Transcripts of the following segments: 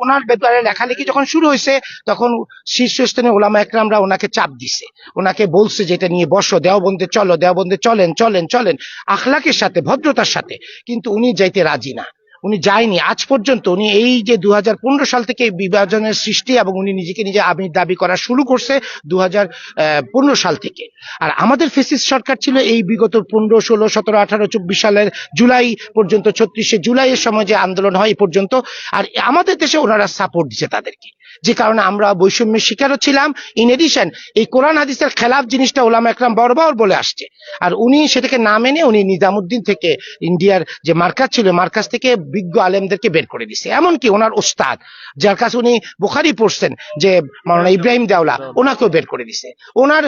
ওনার ব্যাপারে লেখালেখি যখন শুরু হয়েছে, তখন শীর্ষস্থানীয় ওলামা একরামরা ওনাকে চাপ দিছে। ওনাকে বলছে যে এটা নিয়ে বসো, দেওবন্দে চলো, দেওবন্দে চলেন চলেন চলেন। আখলাকের সাথে, ভদ্রতার সাথে। কিন্তু উনি যাইতে রাজি না। উনি যায়নি। আজ পর্যন্ত উনি এই যে দুহাজার পনেরো সাল থেকে বিভাজনের সৃষ্টি এবং উনি নিজেকে নিজে আমি দাবি করা শুরু করছে দু সাল থেকে। আর আমাদের ফেসিস সরকার ছিল এই বিগত পনেরো, ষোলো, সতেরো, আঠারো, চব্বিশ সালের জুলাই পর্যন্ত, ছত্রিশে জুলাইয়ের সময় যে আন্দোলন হয় এই পর্যন্ত। আর আমাদের দেশে ওনারা সাপোর্ট দিচ্ছে তাদেরকে। যে কারণে আমরা বৈষম্যের শিকারও ছিলাম। ইন এডিশন এই কোরআন হাদিসের খেলাফ জিনিসটা ওলামা একরাম বরাবর বলে আসছে। আর উনি সেটাকে না মেনে উনি নিজামুদ্দিন থেকে ইন্ডিয়ার যে মার্কাজ ছিল মার্কাজ থেকে বিজ্ঞ আলেমদেরকে বের করে দিছে। এমনকি ওনার ওস্তাদ, যার কাছে উনি বুখারি পড়ছেন যে মাওলানা ইব্রাহিম দেওলা, ওনাকেও বের করে দিছে। ওনার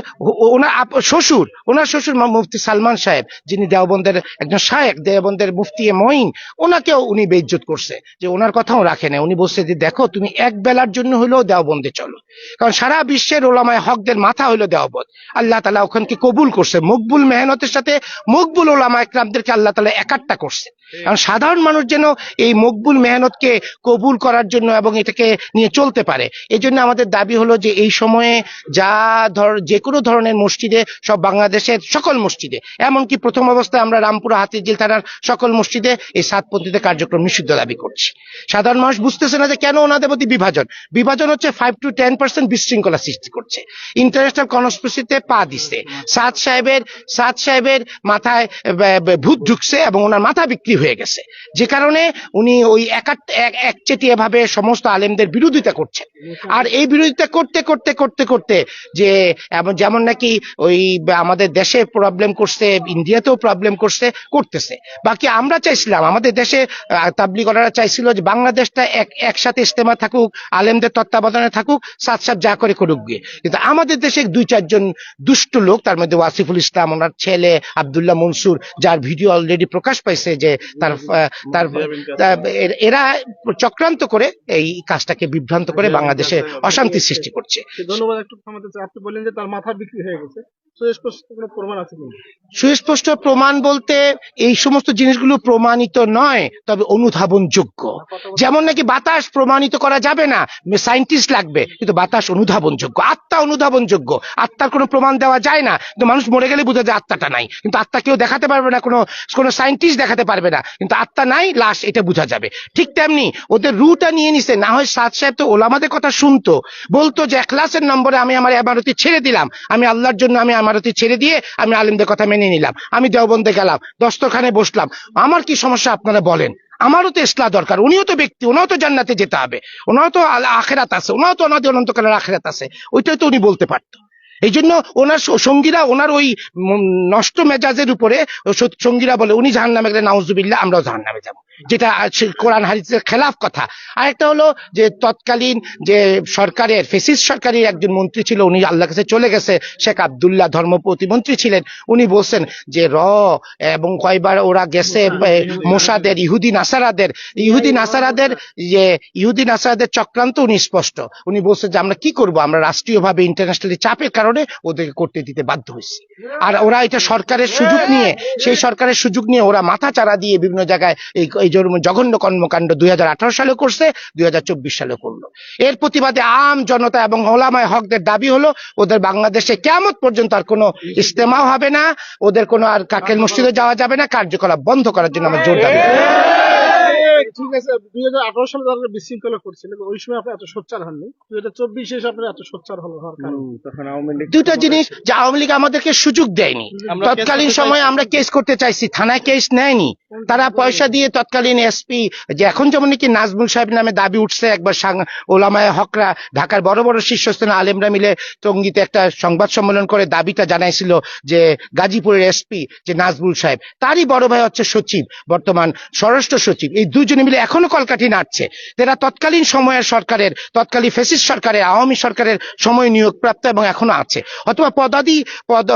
ওনার শ্বশুর ওনার শ্বশুর মুফতি সালমান সাহেব, যিনি দেওবন্দের একজন শায়েক দেওবন্দের মুফতি এ মঈন, ওনাকেও উনি বেইজ্জত করছে। যে ওনার কথাও রাখে না উনি বলছে যে, দেখো, তুমি এক বেলার জন্য হলেও দেওবন্দে চলো। কারণ সারা বিশ্বের ওলামায় হকদের মাথা হইল দেওবন্দ। আল্লাহ তালা ওখানকে কবুল করছে। মকবুল মেহনতের সাথে মকবুল ওলামা একরামদেরকে আল্লাহ তালা একাট্টা করছে। কারণ সাধারণ মানুষ যেন এই মকবুল মেহনতকে কবুল করার জন্য এবং এটাকে নিয়ে চলতে পারে। এই জন্য আমাদের দাবি হলো যে এই সময়ে যা ধর, যে কোনো ধরনের মসজিদে সব বাংলাদেশের সকল মসজিদে, এমনকি প্রথম অবস্থায় আমরা রামপুরা হাতিঝিল থানার সকল মসজিদে এই সাতপন্থীতে কার্যক্রম নিষিদ্ধ দাবি করছি। সাধারণ মানুষ বুঝতেছে না যে কেন ওনাদের প্রতি বিভাজন। বিভাজন হচ্ছে ফাইভ টু টেন পার্সেন্ট বিশৃঙ্খলা সৃষ্টি করছে। ইন্টারন্যাশনাল কনস্পিসিতে পা দিচ্ছে সাদ সাহেবের সাদ সাহেবের মাথায় ভূত ঢুকছে এবং ওনার মাথা বিক্রি হয়ে গেছে। যে কারণে উনি ওই একাট- এক একচেটিয়া ভাবে সমস্ত আলেমদের বিরোধিতা করছেন। আর এই বিরোধিতা করতে করতে করতে করতে যে যেমন নাকি ওই আমাদের দেশে প্রবলেম করছে ইন্ডিয়াতেও প্রবলেম করছে, করতেছে। বাকি আমরা চাইছিলাম, আমাদের দেশে তাবলিগরা চাইছিল যে বাংলাদেশটা এক, একসাথে ইস্তেমা থাকুক, আলেমদের তত্ত্বাবধানে থাকুক সাত সাত যা করে করুক গিয়ে। কিন্তু আমাদের দেশে দুই, চারজন দুষ্ট লোক, তার মধ্যে ওয়াসিফুল ইসলাম, ওনার ছেলে আবদুল্লাহ মনসুর, যার ভিডিও অলরেডি প্রকাশ পাইছে যে তার তার এরা চক্রান্ত করে এই কাজটাকে বিভ্রান্ত করে বাংলাদেশে অশান্তি সৃষ্টি করছে। ধন্যবাদ একটু আপনি বললেন যে তার মাথা বিক্রি হয়ে গেছে। সুস্পষ্ট প্রমাণ বলতে এই সমস্ত জিনিসগুলো প্রমাণিত নয় তবে অনুধাবনযোগ্য। যেমন নাকি বাতাস প্রমাণিত করা যাবে না সাইন্টিস্ট লাগবে কিন্তু বাতাস অনুধাবনযোগ্য। আত্মা অনুধাবনযোগ্য। আত্মার কোনো প্রমাণ দেওয়া যায় না কিন্তু মানুষ মরে গেলে বোঝা যায় আত্মাটা নাই কিন্তু আত্মা কেউ দেখাতে পারবে না কোনো কোনো সাইন্টিস্ট দেখাতে পারবে না। কিন্তু আত্মা নাই, লাশ, এটা বোঝা যাবে। ঠিক তেমনি ওদের রুটা নিয়ে নিছে, না হয় সাদ সাহেব তো ওলামাদের কথা শুনতো। বলতো যে ক্লাসের নম্বরে আমি আমার এমারতি ছেড়ে দিলাম। আমি আল্লাহর জন্য আমি আমারতি ছেড়ে দিয়ে আমি আলিমদের কথা মেনে নিলাম। আমি দেওবন্দে গেলাম দস্তরখানে বসলাম। আমার কি সমস্যা আপনারা বলেন? আমারও তো ইসলাম দরকার। উনিও তো ব্যক্তি ওনাও তো জান্নাতে যেতে হবে। ওনারও তো আখেরাত আছে ওনাও তো ওনাদের অনন্তকালের আখেরাত আছে। ওইটাই তো উনি বলতে পারতো। এই জন্য ওনার সঙ্গীরা ওনার ওই নষ্ট মেজাজের উপরে সঙ্গীরা বলে উনি জাহান নামে গেলে নাউজুবিল্লাহ আমরাও জাহান নামে যাব। যেটা কোরআন হাদিসের খেলাফ কথা। আরেকটা হলো যে তৎকালীন যে সরকারের ফেসিস সরকারের একজন মন্ত্রী ছিল উনি আল্লাহ কাছে চলে গেছে শেখ আবদুল্লাহ ধর্ম প্রতিমন্ত্রী ছিলেন। উনি বলছেন যে র এবং কয়বার ওরা গেছে মোসাদের ইহুদি নাসারাদের ইহুদি নাসারাদের যে ইহুদি নাসারাদের চক্রান্ত উনি স্পষ্ট। উনি বলছেন যে আমরা কি করব? আমরা রাষ্ট্রীয়ভাবে ইন্টারন্যাশনালি চাপের কারণে ওদেরকে করতে দিতে বাধ্য হয়েছি। আর ওরা এটা সরকারের সুযোগ নিয়ে, সেই সরকারের সুযোগ নিয়ে ওরা মাথা চারা দিয়ে বিভিন্ন জায়গায় এই এই জঘন্য- কর্মকাণ্ড দুই সালে করছে, দুই সালে করল। এর প্রতিবাদে আম জনতা এবং ওলামায় হকদের দাবি হলো, ওদের বাংলাদেশে কেমন পর্যন্ত আর কোনো ইস্তেমাও হবে না, ওদের কোনো আর কাকের মসজিদে যাওয়া যাবে না, কার্যকলাপ বন্ধ করার জন্য আমার জোর দাবি ঠিক আছে দুই হাজার আঠারো সালে তারা বিশৃঙ্খলা ওই সময় আপনি এত সোচ্চার হননি। দুই হাজার চব্বিশে এসে আপনার এত সোচ্চার হলো হওয়ার কারণ। তখন আওয়ামী লীগ দুটো জিনিস যে আওয়ামী লীগ আমাদেরকে সুযোগ দেয়নি। তৎকালীন সময় আমরা কেস করতে চাইছি থানায় কেস নেয়নি। তারা পয়সা দিয়ে তৎকালীন এসপি যে এখন যেমন নাকি নাজমুল সাহেব নামে দাবি উঠছে একবার ওলামায়ে হকরা ঢাকার বড় বড় শীর্ষস্থানীয় আলেমরা মিলে টঙ্গিতে একটা সংবাদ সম্মেলন করে দাবিটা জানাইছিল যে গাজীপুরের এসপি যে নাজমুল সাহেব। তারই বড় ভাই হচ্ছে সচিব বর্তমান স্বরাষ্ট্র সচিব। এই দুজনে মিলে এখনও কলকাঠি নাড়ছে। তারা তৎকালীন সময়ের সরকারের, তৎকালীন ফেসিস সরকারের, আওয়ামী সরকারের সময় নিয়োগপ্রাপ্ত এবং এখনও আছে। অথবা পদাদি, পদ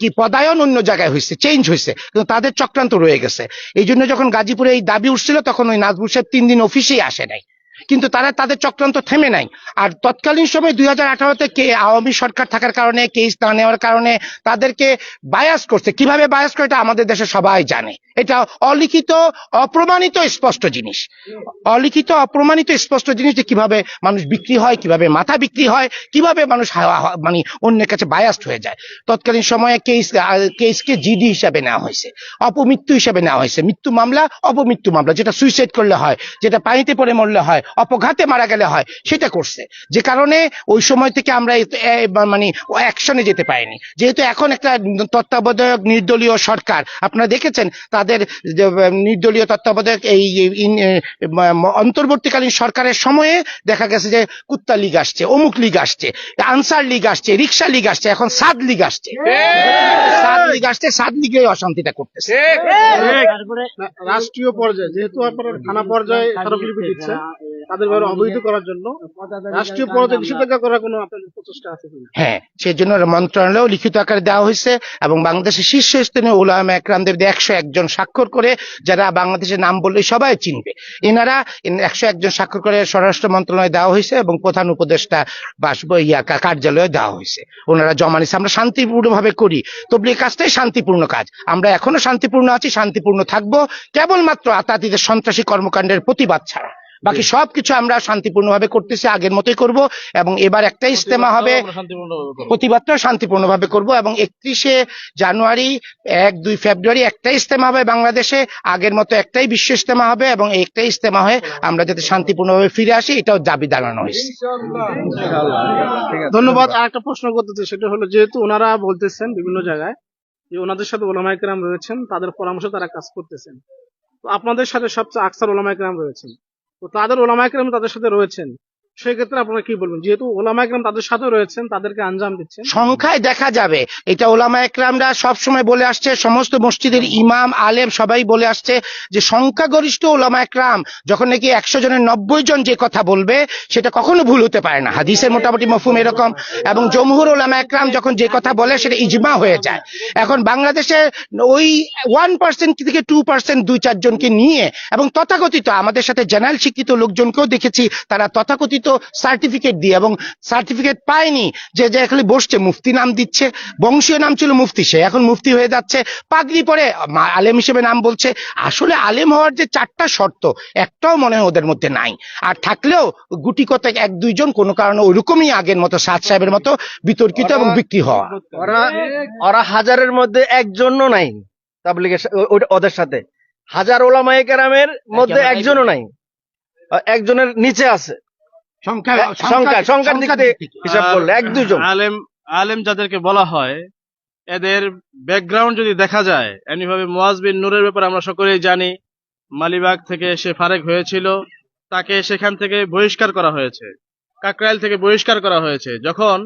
কি, পদায়ন অন্য জায়গায় হয়েছে চেঞ্জ হয়েছে, কিন্তু তাদের চক্রান্ত রয়ে গেছে। এই জন্য যখন গাজীপুরে এই দাবি উঠছিল, তখন ওই নাজমুল সাহেব তিন দিন অফিসেই আসে নাই। কিন্তু তারা তাদের চক্রান্ত থেমে নাই। আর তৎকালীন সময় দুই হাজার আঠারোতে কে আওয়ামী সরকার থাকার কারণে কেস না নেওয়ার কারণে তাদেরকে বায়াস করছে। কীভাবে বায়াস করে এটা আমাদের দেশে সবাই জানে। এটা অলিখিত, অপ্রমাণিত, স্পষ্ট জিনিস। অলিখিত, অপ্রমাণিত, স্পষ্ট জিনিস যে কীভাবে মানুষ বিক্রি হয়, কীভাবে মাথা বিক্রি হয়, কীভাবে মানুষ মানে অন্যের কাছে বায়াস্ট হয়ে যায়। তৎকালীন সময়ে কেস কেসকে জিডি হিসাবে নেওয়া হয়েছে, অপমৃত্যু হিসাবে নেওয়া হয়েছে। মৃত্যু মামলা, অপমৃত্যু মামলা, যেটা সুইসাইড করলে হয়, যেটা পানিতে পড়ে মরলে হয় অপঘাতে মারা গেলে হয় সেটা করছে। যে কারণে ওই সময় থেকে আমরা মানে অ্যাকশনে যেতে পারিনি। যেহেতু এখন একটা তত্ত্বাবধায়ক নির্দলীয় সরকার আপনারা দেখেছেন তাদের নির্দলীয় তত্ত্বাবধায়ক এই অন্তর্বর্তীকালীন সরকারের সময়ে দেখা গেছে যে কুত্তা লীগ আসছে অমুক লীগ আসছে আনসার লীগ আসছে রিক্সা লীগ আসছে এখন সাদ লীগ আসছে। সাদ লীগ আসছে সাদ লীগে অশান্তিটা করতেছে। রাষ্ট্রীয় পর্যায়ে যেহেতু আপনারা থানা পর্যায়ে দিচ্ছেন তাদের ব্যাপারে অবহিত করার জন্য রাষ্ট্রীয় পর্যায়ে নিষেধাজ্ঞা করার কোনো আপনাদের প্রচেষ্টা আছে হ্যাঁ সেই জন্য মন্ত্রণালয়েও লিখিত আকারে দেওয়া হয়েছে এবং বাংলাদেশের শীর্ষস্থানীয় উলামা একরামদের একশো একজন স্বাক্ষর করে যারা বাংলাদেশের নাম বললে সবাই চিনবে। এনারা একশো একজন স্বাক্ষর করে স্বরাষ্ট্র মন্ত্রণালয়ে দেওয়া হয়েছে এবং প্রধান উপদেষ্টা বাসব ইয়া কার্যালয়ে দেওয়া হয়েছে। ওনারা জমা নিচ্ছে আমরা শান্তিপূর্ণভাবে করি। তবলিগ কাজটাই শান্তিপূর্ণ কাজ। আমরা এখনও শান্তিপূর্ণ আছি শান্তিপূর্ণ থাকব। কেবলমাত্র আতাতিদের সন্ত্রাসী কর্মকাণ্ডের প্রতিবাদ ছাড়া। বাকি সবকিছু আমরা শান্তিপূর্ণভাবে করতেছি আগের মতোই করব এবং এবার একটা ইস্তেমা হবে। প্রতিবাদটা শান্তিপূর্ণভাবে করব। এবং একত্রিশে জানুয়ারি এক দুই ফেব্রুয়ারি একটাই ইস্তেমা হবে বাংলাদেশে আগের মতো একটাই বিশ্ব ইস্তেমা হবে এবং একটাই ইস্তেমা হয়ে আমরা যাতে শান্তিপূর্ণভাবে ফিরে আসি এটাও দাবি দাঁড়ানো হয়েছে। ধন্যবাদ। আর একটা প্রশ্ন করতে চাই সেটা হলো যেহেতু ওনারা বলতেছেন বিভিন্ন জায়গায় যে ওনাদের সাথে ওলামাইকরাম রয়েছেন তাদের পরামর্শ তারা কাজ করতেছেন। তো আপনাদের সাথে সবচেয়ে আকসার ওলামাইকরাম রয়েছেন। তো তাদের ওলামাইকরাম তাদের সাথে রয়েছেন। সেক্ষেত্রে আপনারা কি বলবেন? যেহেতু ওলামাইকরাম তাদের সাথে রয়েছেন, তাদেরকে আঞ্জাম দিচ্ছেন। সংখ্যায় দেখা যাবে। এটা ওলামা একরামরা সবসময় বলে আসছে, সমস্ত মসজিদের ইমাম, আলেম সবাই বলে আসছে যে সংখ্যাগরিষ্ঠ ওলামা একরাম যখন নাকি একশো জনের নব্বই জন যে কথা বলবে, সেটা কখনো ভুল হতে পারে না। হাদিসের মোটামুটি মফুম এরকম। এবং জমহুর ওলামা একরাম যখন যে কথা বলে, সেটা ইজমা হয়ে যায়। এখন বাংলাদেশে ওই ওয়ান পার্সেন্ট থেকে টু পার্সেন্ট দুই চারজনকে নিয়ে, এবং তথাকথিত, আমাদের সাথে জেনারেল শিক্ষিত লোকজনকেও দেখেছি, তারা তথাকথিত সার্টিফিকেট দিয়ে এবং সার্টিফিকেট পায়নি যে যে খালি বসছে মুফতি নাম দিচ্ছে বংশীয় নাম ছিল মুফতি সে এখন মুফতি হয়ে যাচ্ছে পাগড়ি পরে আলেম হিসেবে নাম বলছে। আসলে আলেম হওয়ার যে চারটা শর্ত একটাও মনে হয় ওদের মধ্যে নাই। আর থাকলেও গুটি কত এক দুইজন কোনো কারণে ওইরকমই আগের মতো সাত সাহেবের মতো বিতর্কিত এবং বিক্রি হওয়া। ওরা ওরা হাজারের মধ্যে একজনও নাই তাবলিগের ওদের সাথে। হাজার ওলামায়ে কেরামের মধ্যে একজনও নাই। একজনের নিচে আছে। সংখ্যা সংখ্যা সংখ্যার দিক থেকে থেকে। হিসাব করলে এক দুইজন আলেম আলেম যাদেরকে বলা হয় এদের ব্যাকগ্রাউন্ড যদি দেখা যায় এমনিভাবে মুয়াজ বিন নূরের ব্যাপারে আমরা সকলেই জানি মালিবাগ থেকে সে ফারেক হয়েছিল তাকে সেখান থেকে বহিষ্কার করা হয়েছে কাকরাইল থেকে বহিষ্কার করা হয়েছে। যখন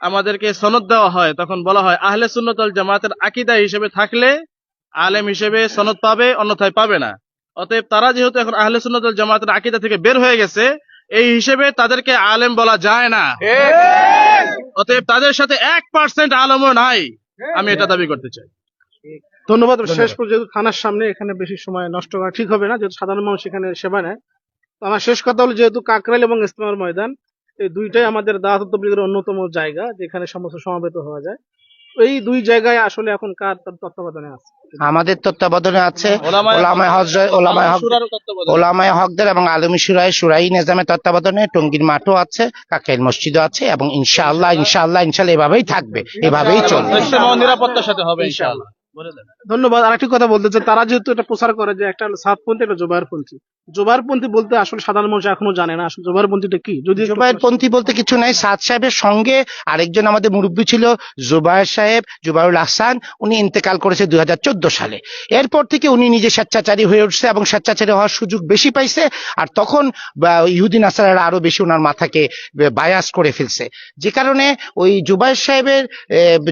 আমাদেরকে সনদ দেওয়া হয় তখন বলা হয় আহলে সুন্নতল জামাতের আকিদা হিসেবে থাকলে আলেম হিসেবে সনদ পাবে অন্যথায় পাবে না। অতএব তারা যেহেতু এখন আহলে সুন্নতল জামাতের আকিদা থেকে বের হয়ে গেছে এই হিসেবে তাদেরকে আলেম বলা যায় না। অতএব তাদের সাথে এক পার্সেন্ট আলমও নাই আমি এটা দাবি করতে চাই। ধন্যবাদ শেষ পর্যন্ত যেহেতু থানার সামনে এখানে বেশি সময় নষ্ট করা ঠিক হবে না যেহেতু সাধারণ মানুষ এখানে সেবা নেয়। তো আমার শেষ কথা হলো যেহেতু কাকরাইল এবং ইসলামের ময়দান এই দুইটাই আমাদের দাওয়াত তবলিগের অন্যতম জায়গা যেখানে সমস্ত সমাবেত হওয়া যায়। এই দুই জায়গায় আসলে এখন কার তত্ত্বাবধানে আছে? আমাদের তত্ত্বাবধানে আছে ওলামায়ে- হজরত ওলামায় হক ওলামায় হকদের এবং আলমী সুরাই সুরাই নিজামের তত্ত্বাবধানে টঙ্গীর মাঠও আছে কাকের মসজিদও আছে এবং ইনশাআল্লাহ ইনশাআল্লাহ ইনশাআল্লাহ এভাবেই থাকবে এভাবেই চলবে। নিরাপত্তার সাথে হবে ইনশাআল্লাহ। ধন্যবাদ। আরেকটি কথা বলতে চাই তারা যেহেতু এটা প্রচার করে যে একটা সাতপন্থী একটা জোবাইরপন্থী। জোবাইরপন্থী বলতে আসলে সাধারণ মানুষ এখনও জানে না আসলে জোবাইরপন্থীটা কি? যদি একটু- জুবাইর পন্থী বলতে কিছু নাই সাদ সাহেবের সঙ্গে আরেকজন আমাদের মুরব্বী ছিল জুবাইর সাহেব জুবাইরুল আহসান উনি ইন্তেকাল করেছে দুই সালে। এরপর থেকে উনি নিজে স্বেচ্ছাচারী হয়ে উঠছে এবং স্বেচ্ছাচারী হওয়ার সুযোগ বেশি পাইছে আর তখন ইহুদিন আসারা আরও বেশি ওনার মাথাকে বায়াস করে ফেলছে। যে কারণে ওই জুবাইর সাহেবের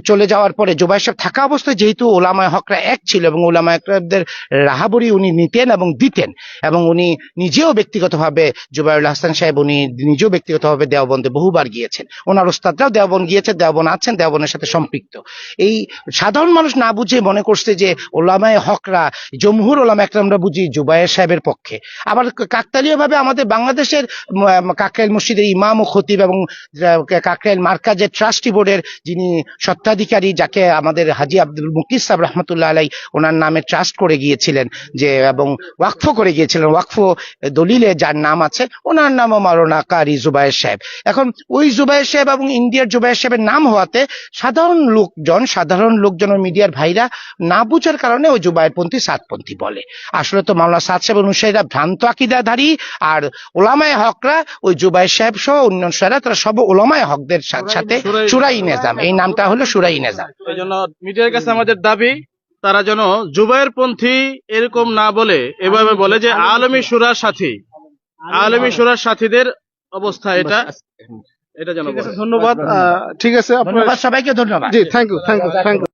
চলে যাওয়ার পরে জুবাইর সাহেব থাকা অবস্থায় যেহেতু ওলামা ওলামায় হকরা এক ছিল এবং ওলামায় হকরাদের রাহাবরি উনি নিতেন এবং দিতেন। এবং উনি নিজেও ব্যক্তিগতভাবে জুবাইরুল হাসান সাহেব উনি নিজেও ব্যক্তিগতভাবে দেওবন্দে বহুবার গিয়েছেন। ওনার ওস্তাদরাও দেওবন গিয়েছে, দেওবন আছেন, দেওবনের সাথে সম্পৃক্ত। এই সাধারণ মানুষ না বুঝে মনে করছে যে ওলামায় হকরা, জমহুর ওলামা একরামরা বুঝি জুবাইর সাহেবের পক্ষে। আবার কাকতালীয় ভাবে আমাদের বাংলাদেশের কাকরাইল মসজিদের ইমাম ও খতিব এবং কাকরাইল মার্কাজের ট্রাস্টি বোর্ডের যিনি সত্ত্বাধিকারী, যাকে আমাদের হাজি আব্দুল মুকিস সাহেব রহমতুল্লাহ আলাই ওনার নামে ট্রাস্ট করে গিয়েছিলেন যে এবং ওয়াকফ করে গিয়েছিলেন। ওয়াকফ দলিলে যার নাম আছে ওনার নামও মারোনা কারি জুবাইর সাহেব। এখন ওই জুবাইর সাহেব এবং ইন্ডিয়ার জুবাইর সাহেবের নাম হওয়াতে সাধারণ লোকজন সাধারণ লোকজন মিডিয়ার ভাইরা না বুঝার কারণে ওই জুবাইরপন্থী সাতপন্থী বলে। আসলে তো মাওলানা সাদ সাহেব অনুসারীরা ভ্রান্ত আকিদাধারী আর ওলামায় হকরা ওই জুবাইর সাহেব সহ অন্য অনুসারীরা তারা সব ওলামায় হকদের সাথে সুরাই- সুরাই নেজাম। এই নামটা হলো সুরাই নেজাম। এই জন্য মিডিয়ার কাছে আমাদের দাবি তারা যেন জুবাইর পন্থী এরকম না বলে এভাবে বলে যে আলমী সুরার সাথী। আলমী সুরার সাথীদের অবস্থা এটা। এটা যেন। ধন্যবাদ। আহ, ঠিক আছে আপনার সবাইকে ধন্যবাদ। জি thank you thank you thank you